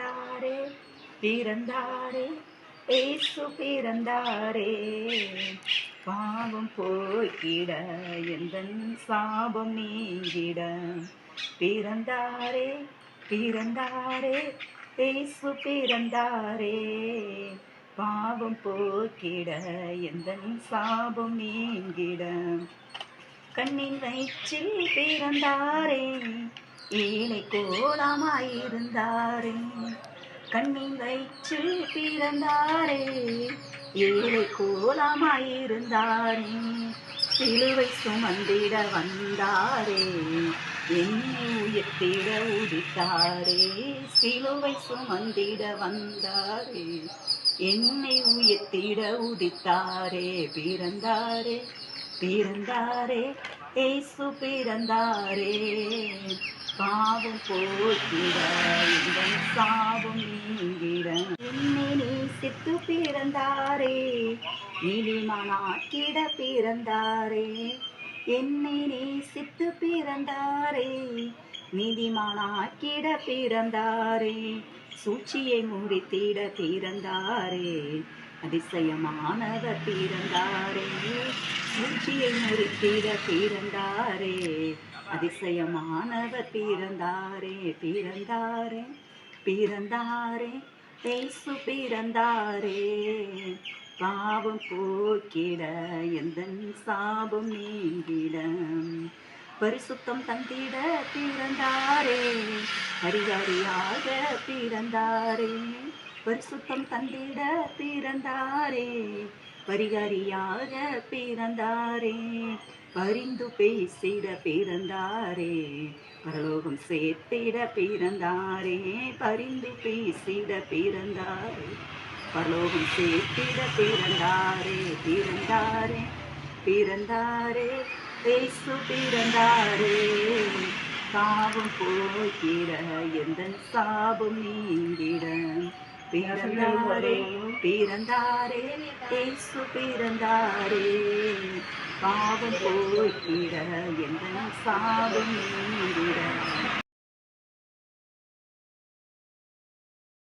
பிறந்தாரே பிறந்தாரே ஏசு பிறந்தாரே. பாவம் போய்கிட எந்த சாபம் நீங்கிட. பிறந்தாரே பிறந்தாரே ஏசு பிறந்தாரே. பாவம் போக்கிட எந்த சாபம் நீங்கிட. கண்ணின் வயிற்றில் பிறந்தாரே ஏழை கோலமாயிருந்தாரே கண்ணின் வயிற்றில் பிறந்தாரே. ஏழை கோலமாயிருந்தாரே சிலுவை சுமந்திட வந்தாரே. என்னை உயர்த்திட உதித்தாரே. சிலுவை சுமந்திட வந்தாரே. என்னை உயர்த்திட உதித்தாரே. பிறந்தாரே பிறந்தாரே ஏசு பிறந்தாரே. பாவம் போக்கிட இந்த சாபம் நீங்கிட. என்னை நேசித்து பிறந்தாரே நீதிமானாக்கிட பிறந்தாரே. என்னை நேசித்து பிறந்தாரே நீதிமானாக்கிட பிறந்தாரே. சூழ்ச்சியை முறித்திட பிறந்தாரே. அதிசயமானவர் பிறந்தாரே சூழ்ச்சியை நிறுத்திட பிறந்தாரே அதிசயமானவர் பிறந்தாரே பிறந்தாரே பிறந்தாரே பேசு பிறந்தாரே பாவம் போக்கிட எந்த சாபம் நீங்கிட. பரிசுத்தம் தந்திட பிறந்தாரே அறியாரியாக பிறந்தாரே பரிசுத்தம் தந்திட பிறந்தாரே பரிகாரியாக பிறந்தாரே பரிந்து பேசிட பிறந்தாரே பரலோகம் சேர்த்திட பிறந்தாரே பரிந்து பேசிட பிறந்தாரே பரலோகம் சேர்த்திட பிறந்தாரே பிறந்தாரே பிறந்தாரே பேசு பிறந்தாரே. சாபம் போக்கிட எந்த சாபம் நீங்கிட பிறந்தாரே பிறந்தாரே ஏசு பிறந்தாரே. பாவம் போக்கிட எந்த சாபம் நீங்கிட